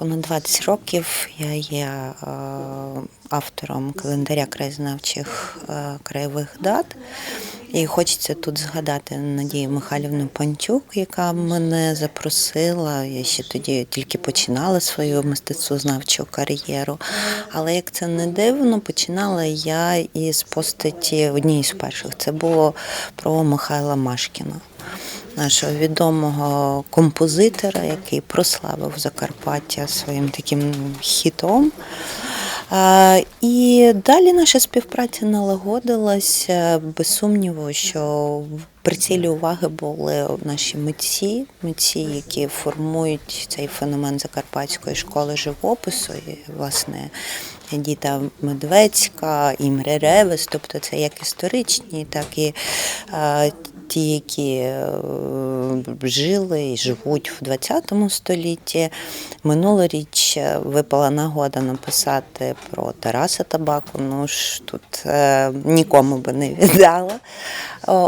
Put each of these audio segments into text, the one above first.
Понад 20 років я є е, автором календаря краєзнавчих е, краєвих дат. І хочеться тут згадати Надію Михайлівну Панчук, яка мене запросила. Я ще тоді тільки починала свою мистецтвознавчу кар'єру. Але як це не дивно, починала я із постаті однієї з перших. Це було про Михайла Машкіна нашого відомого композитора, який прославив Закарпаття своїм таким хітом. І далі наша співпраця налагодилася. Без сумніву, що в прицілі уваги були наші митці, митці, які формують цей феномен Закарпатської школи живопису. І, власне, Діта Медведська, Імре Ревес, тобто це як історичні, так і ті, які е, жили і живуть в ХХ столітті. Минулоріч е, випала нагода написати про Тараса Табаку. Ну ж тут е, нікому би не віддала.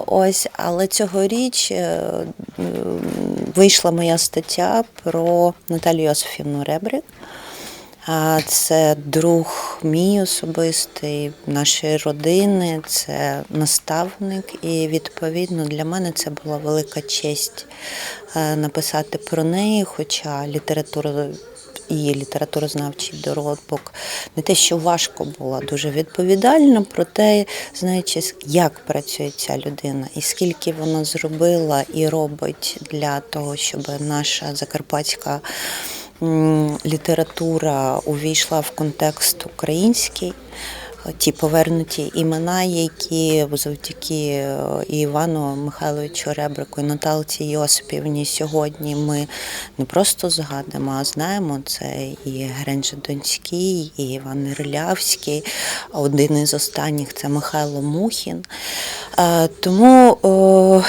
Ось, але цьогоріч вийшла моя стаття про Наталію Йосифівну Ребрик. Це друг мій особистий, нашої родини, це наставник, і відповідно для мене це була велика честь е, написати про неї, хоча література. Її літературознавчий доробок не те, що важко було, дуже відповідально, проте, знаючи, як працює ця людина і скільки вона зробила і робить для того, щоб наша закарпатська література увійшла в контекст український. Ті повернуті імена, які завдяки е, Івану Михайловичу Ребрику, і Наталці Йосипівні сьогодні ми не просто згадуємо, а знаємо це і Гренжа Донський, і Іван Рилявський. Один із останніх це Михайло Мухін. Е, Тому о,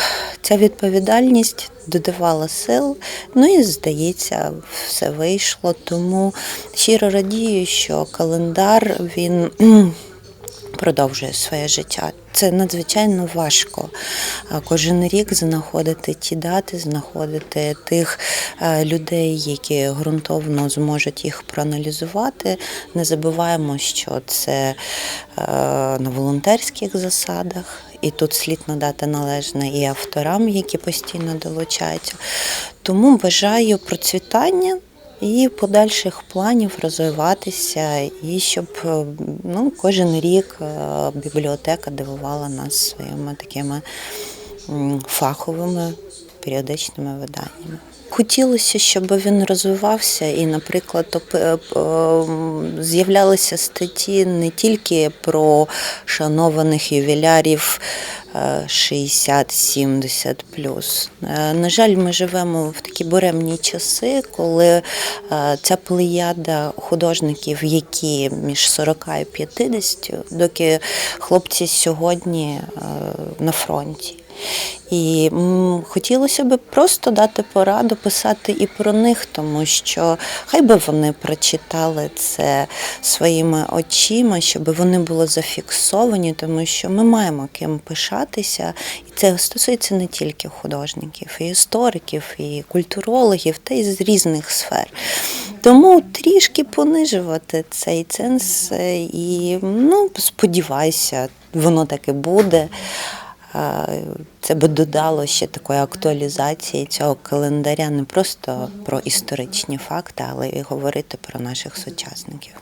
ця відповідальність додавала сил. Ну і здається, все вийшло. Тому щиро радію, що календар він. Продовжує своє життя. Це надзвичайно важко. Кожен рік знаходити ті дати, знаходити тих людей, які ґрунтовно зможуть їх проаналізувати. Не забуваємо, що це на волонтерських засадах. І тут слід надати належне і авторам, які постійно долучаються. Тому бажаю процвітання і подальших планів розвиватися, і щоб е, ну, кожен рік е, бібліотека дивувала нас своїми такими фаховими періодичними виданнями. Хотілося, щоб він розвивався, і, наприклад, е, ем, з'являлися статті не тільки про шанованих ювілярів е, 60-70 плюс. Е, На жаль, ми живемо в такі буремні часи, коли е, ця плеяда художників, які між 40 і 50, доки хлопці сьогодні е, на фронті. І хотілося б просто дати пораду писати і про них, тому що хай би вони прочитали це своїми очима, щоб вони були зафіксовані, тому що ми маємо ким пишатися, і це стосується не тільки художників, і істориків, і культурологів, та й з різних сфер. Тому трішки понижувати цей ценз е, і ну, сподівайся, воно таки буде. Це би додало ще такої актуалізації цього календаря не просто про історичні факти, але й говорити про наших сучасників.